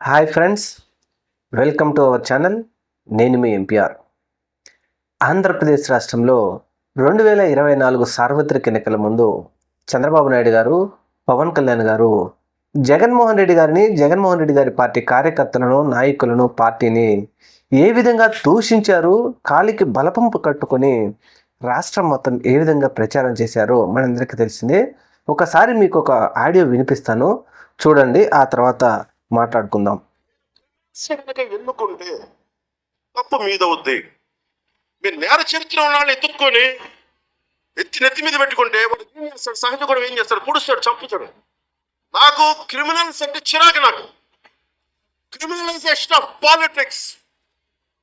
Hi friends welcome to our channel. నేను మీ MPR Andhra Pradesh రాష్ట్రంలో రెండు వేల ఇరవై నాలుగు సార్వత్రిక ఎన్నికల ముందు చంద్రబాబు నాయుడు గారు పవన్ కళ్యాణ్ గారు జగన్మోహన్ రెడ్డి గారిని జగన్మోహన్ రెడ్డి గారి పార్టీ కార్యకర్తలను నాయకులను పార్టీని ఏ విధంగా దూషించారు కాలికి బలపంపు కట్టుకొని రాష్ట్రం మొత్తం ఏ విధంగా ప్రచారం చేశారో మనందరికీ తెలిసిందే. ఒకసారి మీకు ఒక ఆడియో వినిపిస్తాను. చూడండి ఆ తర్వాత మాట్లాడుకుందాం. కనుక ఎన్నుకుంటే తప్పు మీద అవుద్ది మీరు నేర చరిత్ర ఉన్న ఎత్తుక్కొని ఎత్తి నెత్తి మీద పెట్టుకుంటే వాడు ఏం చేస్తాడు సహజ కూడా ఏం చేస్తాడు పొడుస్తాడు చంపుతాడు నాకు క్రిమినల్స్ అంటే చిరాకు నాకు. క్రిమినలైజేషన్ ఆఫ్ పాలిటిక్స్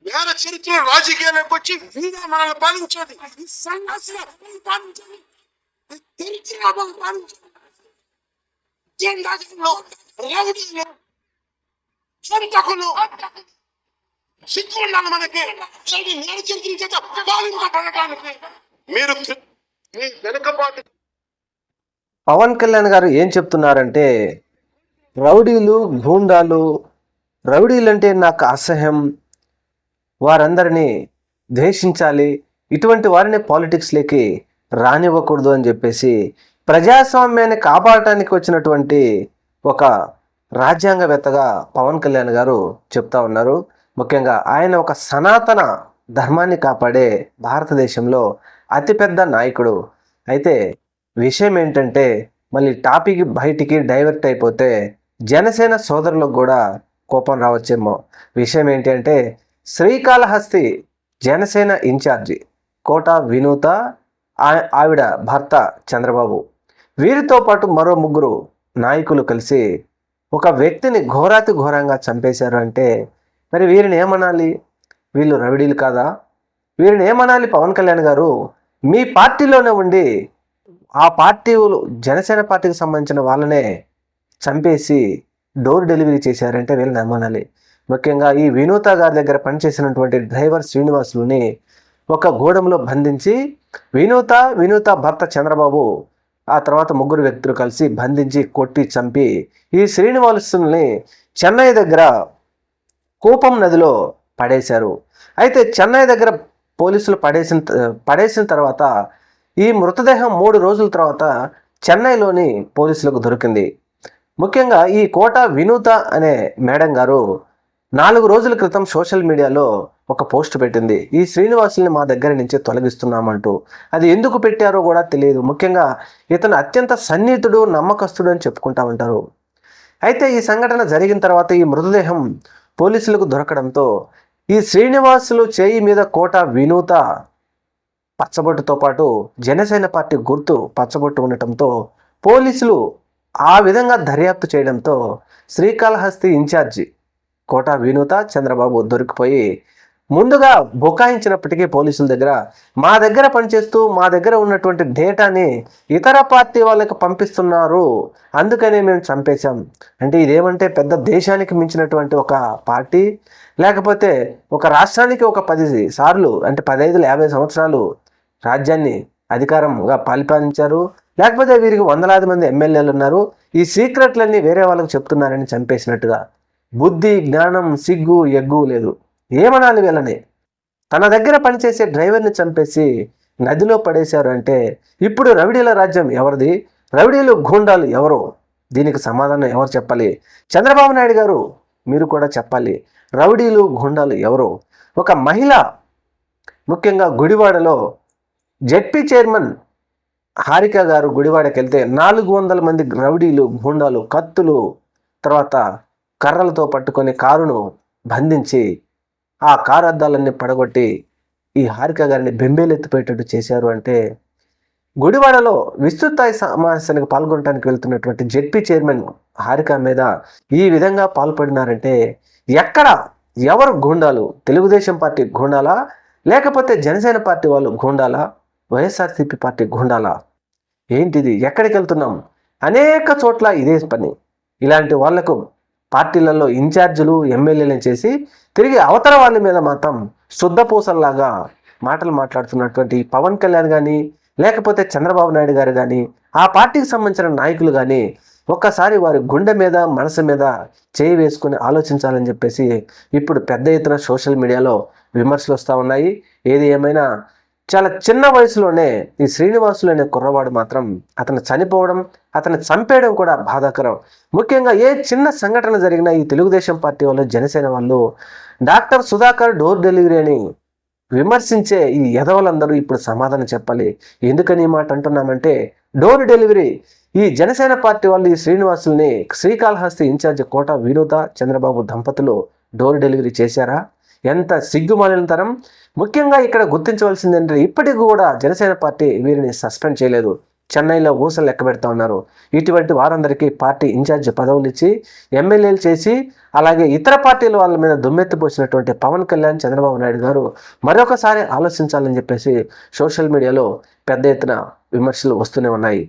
నేర చరిత్ర రాజకీయాలకు వచ్చి వీగా మనల్ని పాలించేది. ఈ సన్యాసులు పాలించేది? ఈ పాలించేది. సంతకులు సిగ్గు ఉండాలి మనకి నేను చరిత్ర చేత మీరు మీ వెనుకబాటు పవన్ కళ్యాణ్ గారు ఏం చెప్తున్నారంటే రౌడీలు గూండాలు రౌడీలు అంటే నాకు అసహ్యం. వారందరినీ ద్వేషించాలి. ఇటువంటి వారిని పాలిటిక్స్లోకి రానివ్వకూడదు అని చెప్పేసి ప్రజాస్వామ్యాన్ని కాపాడటానికి వచ్చినటువంటి ఒక రాజ్యాంగవేత్తగా పవన్ కళ్యాణ్ గారు చెప్తా ఉన్నారు. ముఖ్యంగా ఆయన ఒక సనాతన ధర్మాన్ని కాపాడే భారతదేశంలో అతిపెద్ద నాయకుడు. అయితే విషయం ఏంటంటే మళ్ళీ టాపిక్ బయటికి డైవర్ట్ అయిపోతే జనసేన సోదరులకు కూడా కోపం రావచ్చేమో. విషయం ఏంటి అంటే శ్రీకాళహస్తి జనసేన ఇన్ఛార్జి కోట వినూత ఆ- ఆవిడ భర్త చంద్రబాబు. వీరితో పాటు మరో ముగ్గురు నాయకులు కలిసి ఒక వ్యక్తిని ఘోరాతి ఘోరంగా చంపేశారు అంటే మరి వీరిని ఏమనాలి? వీళ్ళు రవిడీలు కాదా? వీరిని ఏమనాలి పవన్ కళ్యాణ్ గారు? మీ పార్టీలోనే ఉండి ఆ పార్టీ జనసేన పార్టీకి సంబంధించిన వాళ్ళనే చంపేసి డోర్ డెలివరీ చేశారంటే వీళ్ళని నమ్మనాలి ముఖ్యంగా ఈ వినూత గారి దగ్గర పనిచేసినటువంటి డ్రైవర్ శ్రీనివాసులని ఒక గూడెంలో బంధించి వినూత వినూత భర్త చంద్రబాబు ఆ తర్వాత ముగ్గురు వ్యక్తులు కలిసి బంధించి కొట్టి చంపి ఈ శ్రీనివాసుల్ని చెన్నై దగ్గర కూపం నదిలో పడేశారు. అయితే చెన్నై దగ్గర పోలీసులు పడేసిన పడేసిన తర్వాత ఈ మృతదేహం మూడు రోజుల తర్వాత చెన్నైలోని పోలీసులకు దొరికింది. ముఖ్యంగా ఈ కోట వినూత అనే మేడం గారు నాలుగు రోజుల క్రితం సోషల్ మీడియాలో ఒక పోస్ట్ పెట్టింది. ఈ శ్రీనివాసుల్ని మా దగ్గర నుంచి తొలగిస్తున్నామంటూ. అది ఎందుకు పెట్టారో కూడా తెలియదు. ముఖ్యంగా ఇతను అత్యంత సన్నిహితుడు నమ్మకస్తుడు అని చెప్పుకుంటా ఉంటారు. అయితే ఈ సంఘటన జరిగిన తర్వాత ఈ మృతదేహం పోలీసులకు దొరకడంతో ఈ శ్రీనివాసులు చేయి మీద కోట వినూత పచ్చబొట్టుతో పాటు జనసేన పార్టీ గుర్తు పచ్చబొట్టు ఉండటంతో పోలీసులు ఆ విధంగా దర్యాప్తు చేయడంతో శ్రీకాళహస్తి ఇన్ఛార్జి కోట వినూత చంద్రబాబు దొరికిపోయి ముందుగా బుకాయించినప్పటికీ పోలీసుల దగ్గర మా దగ్గర పనిచేస్తూ మా దగ్గర ఉన్నటువంటి డేటాని ఇతర పార్టీ వాళ్ళకి పంపిస్తున్నారు. అందుకనే మేము చంపేశాం. అంటే ఇదేమంటే పెద్ద దేశానికి మించినటువంటి ఒక పార్టీ లేకపోతే ఒక రాష్ట్రానికి ఒక పది సార్లు అంటే పదహైదు యాభై సంవత్సరాలు రాజ్యాన్ని అధికారంగా పాలిపాలించారు. లేకపోతే వీరికి వందలాది మంది ఎమ్మెల్యేలు ఉన్నారు. ఈ సీక్రెట్లన్నీ వేరే వాళ్ళకి చెప్తున్నారని చంపేసినట్టుగా బుద్ధి జ్ఞానం సిగ్గు ఎగ్గు లేదు. ఏమనాలి వీళ్ళని? తన దగ్గర పనిచేసే డ్రైవర్ని చంపేసి నదిలో పడేశారు అంటే ఇప్పుడు రవిడీల రాజ్యం ఎవరిది? రవిడీలు గూండాలు ఎవరు? దీనికి సమాధానం ఎవరు చెప్పాలి? చంద్రబాబు నాయుడు గారు మీరు కూడా చెప్పాలి. రౌడీలు గుండాలు ఎవరు? ఒక మహిళ ముఖ్యంగా గుడివాడలో జెడ్పీ చైర్మన్ హారిక గారు గుడివాడకి వెళ్తే నాలుగు వందల మంది రౌడీలు గుండాలు కత్తులు తర్వాత కర్రలతో పట్టుకొని కారును బంధించి ఆ కారు అద్దాలన్నీ పడగొట్టి ఈ హారిక గారిని బెంబేలెత్తిపోయేటట్టు చేశారు అంటే గుడివాడలో విస్తృత సమావేశానికి పాల్గొనడానికి వెళ్తున్నటువంటి జెడ్పీ చైర్మన్ హారిక మీద ఈ విధంగా పాల్పడినారంటే ఎక్కడ ఎవరు గూండాలు? తెలుగుదేశం పార్టీ గూండాలా? లేకపోతే జనసేన పార్టీ వాళ్ళు గూండాలా? వైఎస్ఆర్సీపీ పార్టీ గూండాలా? ఏంటిది? ఎక్కడికి వెళ్తున్నాం అనేక చోట్ల ఇదే పని. ఇలాంటి వాళ్ళకు పార్టీలలో ఇన్ఛార్జీలు ఎమ్మెల్యేలను చేసి తిరిగి అవతల వాళ్ళ మీద మాత్రం శుద్ధపూసల్లాగా మాటలు మాట్లాడుతున్నటువంటి పవన్ కళ్యాణ్ కానీ లేకపోతే చంద్రబాబు నాయుడు గారు కానీ ఆ పార్టీకి సంబంధించిన నాయకులు కానీ ఒక్కసారి వారి గుండె మీద మనసు మీద చేయి వేసుకుని ఆలోచించాలని చెప్పేసి ఇప్పుడు పెద్ద ఎత్తున సోషల్ మీడియాలో విమర్శలు వస్తూ ఉన్నాయి. ఏది ఏమైనా చాలా చిన్న వయసులోనే ఈ శ్రీనివాసులు అనే కుర్రవాడు మాత్రం అతను చనిపోవడం అతను చంపేయడం కూడా బాధాకరం. ముఖ్యంగా ఏ చిన్న సంఘటన జరిగినా ఈ తెలుగుదేశం పార్టీ వాళ్ళు జనసేన వాళ్ళు డాక్టర్ సుధాకర్ డోర్ డెలివరీ అని విమర్శించే ఈ ఎదవలందరూ ఇప్పుడు సమాధానం చెప్పాలి. ఎందుకని ఈ మాట అంటున్నామంటే డోర్ డెలివరీ ఈ జనసేన పార్టీ వాళ్ళు ఈ శ్రీనివాసుల్ని శ్రీకాళహస్తి ఇన్ఛార్జ్ కోట వినోద చంద్రబాబు దంపతులు డోర్ డెలివరీ చేశారా? ఎంత సిగ్గుమాలిన తరం. ముఖ్యంగా ఇక్కడ గుర్తించవలసింది ఏంటంటే ఇప్పటికి కూడా జనసేన పార్టీ వీరిని సస్పెండ్ చేయలేదు. చెన్నైలో ఊసలు లెక్క పెడతా ఉన్నారు. ఇటువంటి వారందరికీ పార్టీ ఇన్ఛార్జ్ పదవులు ఇచ్చి ఎమ్మెల్యేలు చేసి అలాగే ఇతర పార్టీల వాళ్ళ మీద దుమ్మెత్తిపోసినటువంటి పవన్ కళ్యాణ్ చంద్రబాబు నాయుడు గారు మరొకసారి ఆలోచించాలని చెప్పేసి సోషల్ మీడియాలో పెద్ద ఎత్తున విమర్శలు వస్తూనే ఉన్నాయి.